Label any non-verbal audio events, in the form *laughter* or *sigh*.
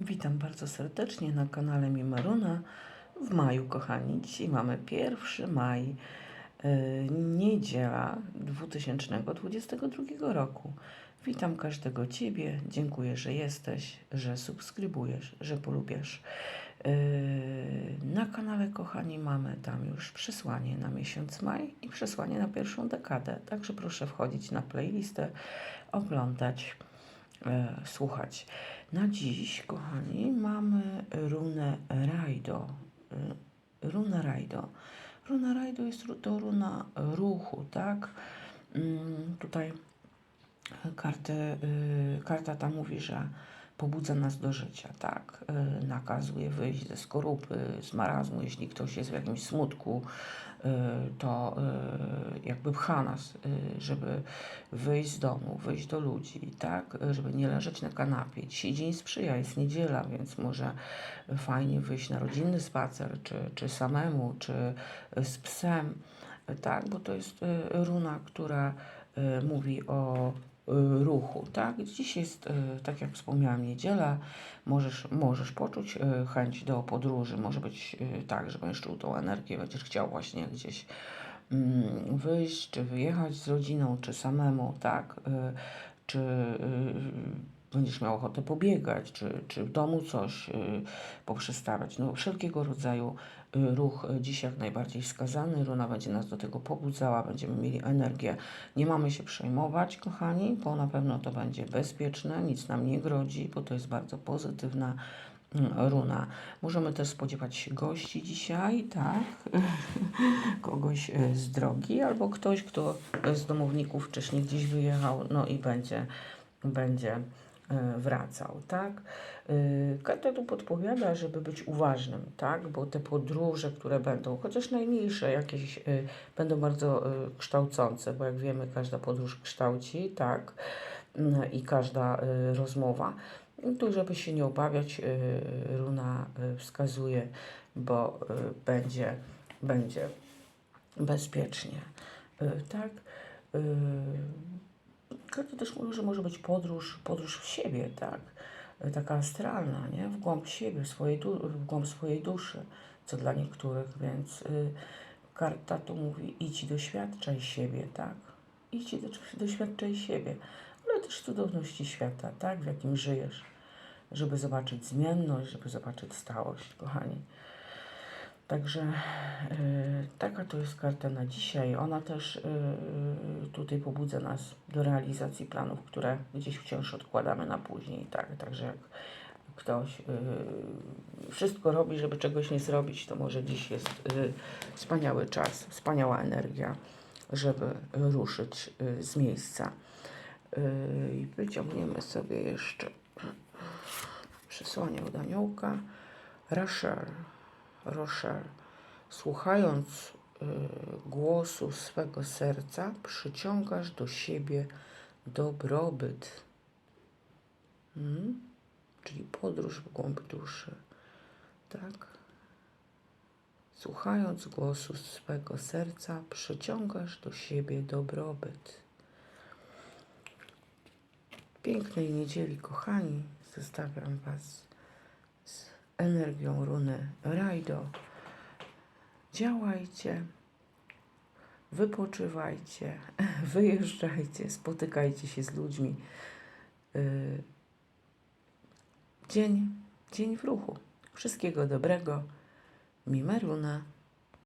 Witam bardzo serdecznie na kanale Mimeruna w maju, kochani. Dzisiaj mamy 1 maj, yy, niedziela 2022 roku. Witam każdego Ciebie. Dziękuję, że jesteś, że subskrybujesz, że polubiasz. Yy, na kanale, kochani, mamy tam już przesłanie na miesiąc maj i przesłanie na pierwszą dekadę. Także proszę wchodzić na playlistę, oglądać e, słuchać. Na dziś, kochani, mamy runę Rajdo. Y, Runa Rajdo. Runa Rajdo jest to runa ruchu, tak? Mm, Tutaj kartę, y, karta ta mówi, że pobudza nas do życia, tak? Y, Nakazuje wyjść ze skorupy, z marazmu. Jeśli ktoś jest w jakimś smutku, y, to y, jakby pcha nas, żeby wyjść z domu, wyjść do ludzi, tak? Żeby nie leżeć na kanapie. Dzisiaj dzień sprzyja, jest niedziela, więc może fajnie wyjść na rodzinny spacer, czy, czy samemu, czy z psem, tak? Bo to jest runa, która mówi o ruchu, tak? Dziś jest, y, tak jak wspomniałam, niedziela, możesz, możesz poczuć y, chęć do podróży, może być y, tak, że będziesz czuł tą energię, będziesz chciał właśnie gdzieś mm, wyjść, czy wyjechać z rodziną, czy samemu, tak? Y, Czy y, będziesz miał ochotę pobiegać, czy, czy w domu coś y, poprzestawiać. No, wszelkiego rodzaju y, ruch y, dziś jak najbardziej wskazany. Runa będzie nas do tego pobudzała, będziemy mieli energię. Nie mamy się przejmować, kochani, bo na pewno to będzie bezpieczne, nic nam nie grodzi, bo to jest bardzo pozytywna mm, runa. Możemy też spodziewać się gości dzisiaj, tak? *laughs* Kogoś z drogi, albo ktoś, kto z domowników wcześniej gdzieś wyjechał, no i będzie, będzie wracał, tak? E, Karta tu podpowiada, żeby być uważnym, tak? Bo te podróże, które będą, chociaż najmniejsze jakieś, e, będą bardzo e, kształcące, bo jak wiemy, każda podróż kształci, tak? I każda e, rozmowa. I Tu, żeby się nie obawiać, e, runa e, wskazuje, bo e, będzie, będzie bezpiecznie. Y, Tak. Karta też mówi, że może być podróż, podróż w siebie, tak. Y, Taka astralna, nie? W głąb siebie, w, swojej w głąb swojej duszy, co dla niektórych, więc y, karta tu mówi idź doświadczaj siebie, tak. Idź i do- doświadczaj siebie, ale też cudowności świata, tak, w jakim żyjesz, żeby zobaczyć zmienność, żeby zobaczyć stałość, kochani. Także y, taka to jest karta na dzisiaj. Ona też y, tutaj pobudza nas do realizacji planów, które gdzieś wciąż odkładamy na później. Tak? Także jak ktoś y, wszystko robi, żeby czegoś nie zrobić, to może dziś jest y, wspaniały czas, wspaniała energia, żeby ruszyć y, z miejsca. Y, I wyciągniemy sobie jeszcze przesłanie od aniołka. Rachel, Rochelle, słuchając y, głosu swego serca, przyciągasz do siebie dobrobyt. Mm? Czyli podróż w głąb duszy. Tak? Słuchając głosu swego serca, przyciągasz do siebie dobrobyt. Pięknej niedzieli, kochani, zostawiam Was energią runy Rajdo. Działajcie, wypoczywajcie, *laughs* wyjeżdżajcie, spotykajcie się z ludźmi. Y, Dzień, dzień w ruchu. Wszystkiego dobrego. Mimeruna.